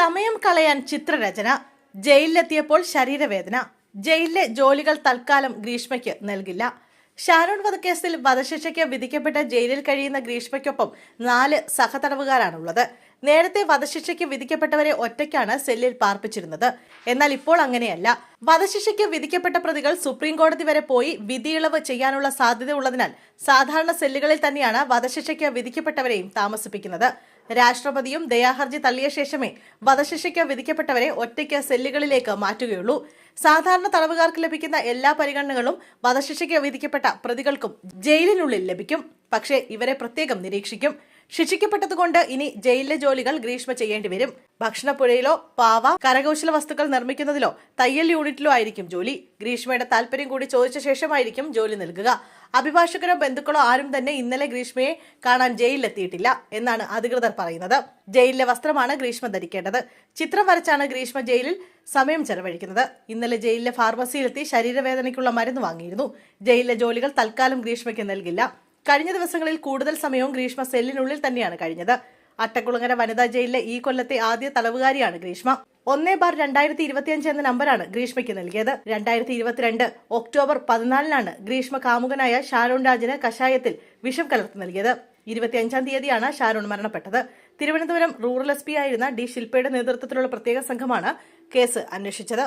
സമയം കളയാൻ ചിത്രരചന ജയിലിലെത്തിയപ്പോൾ ശരീരവേദന ജയിലിലെ ജോലികൾ തൽക്കാലം ഗ്രീഷ്മയ്ക്ക് നൽകില്ല. ഷാരോൺ വധക്കേസിൽ വധശിക്ഷയ്ക്ക് വിധിക്കപ്പെട്ട ജയിലിൽ കഴിയുന്ന ഗ്രീഷ്മയ്ക്കൊപ്പം നാല് സഹതടവുകാരാണുള്ളത്. നേരത്തെ വധശിക്ഷയ്ക്ക് വിധിക്കപ്പെട്ടവരെ ഒറ്റയ്ക്കാണ് സെല്ലിൽ പാർപ്പിച്ചിരുന്നത്. എന്നാൽ ഇപ്പോൾ അങ്ങനെയല്ല. വധശിക്ഷയ്ക്ക് വിധിക്കപ്പെട്ട പ്രതികൾ സുപ്രീം കോടതി വരെ പോയി വിധിയിളവ് ചെയ്യാനുള്ള സാധ്യത ഉള്ളതിനാൽ സാധാരണ സെല്ലുകളിൽ തന്നെയാണ് വധശിക്ഷയ്ക്ക് വിധിക്കപ്പെട്ടവരെയും താമസിപ്പിക്കുന്നത്. രാഷ്ട്രപതിയും ദയാഹർജി തള്ളിയ ശേഷമേ വധശിക്ഷയ്ക്ക് വിധിക്കപ്പെട്ടവരെ ഒറ്റയ്ക്ക് സെല്ലുകളിലേക്ക് മാറ്റുകയുള്ളൂ. സാധാരണ തടവുകാർക്ക് ലഭിക്കുന്ന എല്ലാ പരിഗണനകളും വധശിക്ഷയ്ക്ക് വിധിക്കപ്പെട്ട പ്രതികൾക്കും ജയിലിനുള്ളിൽ ലഭിക്കും. പക്ഷേ ഇവരെ പ്രത്യേകം നിരീക്ഷിക്കും. ശിക്ഷിക്കപ്പെട്ടതുകൊണ്ട് ഇനി ജയിലിലെ ജോലികൾ ഗ്രീഷ്മ ചെയ്യേണ്ടി വരും. ഭക്ഷണപ്പുഴയിലോ പാവ കരകൗശല വസ്തുക്കൾ നിർമ്മിക്കുന്നതിലോ തയ്യൽ യൂണിറ്റിലോ ആയിരിക്കും ജോലി. ഗ്രീഷ്മയുടെ താല്പര്യം കൂടി ചോദിച്ച ശേഷമായിരിക്കും ജോലി നൽകുക. അഭിഭാഷകരോ ബന്ധുക്കളോ ആരും തന്നെ ഇന്നലെ ഗ്രീഷ്മയെ കാണാൻ ജയിലിലെത്തിയിട്ടില്ല എന്നാണ് അധികൃതർ പറയുന്നത്. ജയിലിലെ വസ്ത്രമാണ് ഗ്രീഷ്മ ധരിക്കേണ്ടത്. ചിത്രം വരച്ചാണ് ഗ്രീഷ്മ ജയിലിൽ സമയം ചെലവഴിക്കുന്നത്. ഇന്നലെ ജയിലിലെ ഫാർമസിയിലെത്തി ശരീരവേദനയ്ക്കുള്ള മരുന്ന് വാങ്ങിയിരുന്നു. ജയിലിലെ ജോലികൾ തൽക്കാലം ഗ്രീഷ്മയ്ക്ക് നൽകില്ല. കഴിഞ്ഞ ദിവസങ്ങളിൽ കൂടുതൽ സമയവും ഗ്രീഷ്മ സെല്ലിനുള്ളിൽ തന്നെയാണ് കഴിഞ്ഞത്. അട്ടക്കുളങ്ങര വനിതാ ജയിലിലെ ഈ കൊല്ലത്തെ ആദ്യ തടവുകാരിയാണ് ഗ്രീഷ്മ. ഒന്നേ ബാർ രണ്ടായിരത്തി ഇരുപത്തിയഞ്ച് എന്ന നമ്പറാണ് ഗ്രീഷ്മയ്ക്ക് നൽകിയത്. രണ്ടായിരത്തി ഇരുപത്തിരണ്ട് ഒക്ടോബർ പതിനാലിനാണ് ഗ്രീഷ്മ കാമുകനായ ഷാരോൺ രാജിന് കഷായത്തിൽ വിഷം കലർത്തി നൽകിയത്. ഇരുപത്തിയഞ്ചാം തീയതിയാണ് ഷാരോൺ മരണപ്പെട്ടത്. തിരുവനന്തപുരം റൂറൽ എസ് ആയിരുന്ന ഡി ശില്പയുടെ നേതൃത്വത്തിലുള്ള പ്രത്യേക സംഘമാണ് കേസ് അന്വേഷിച്ചത്.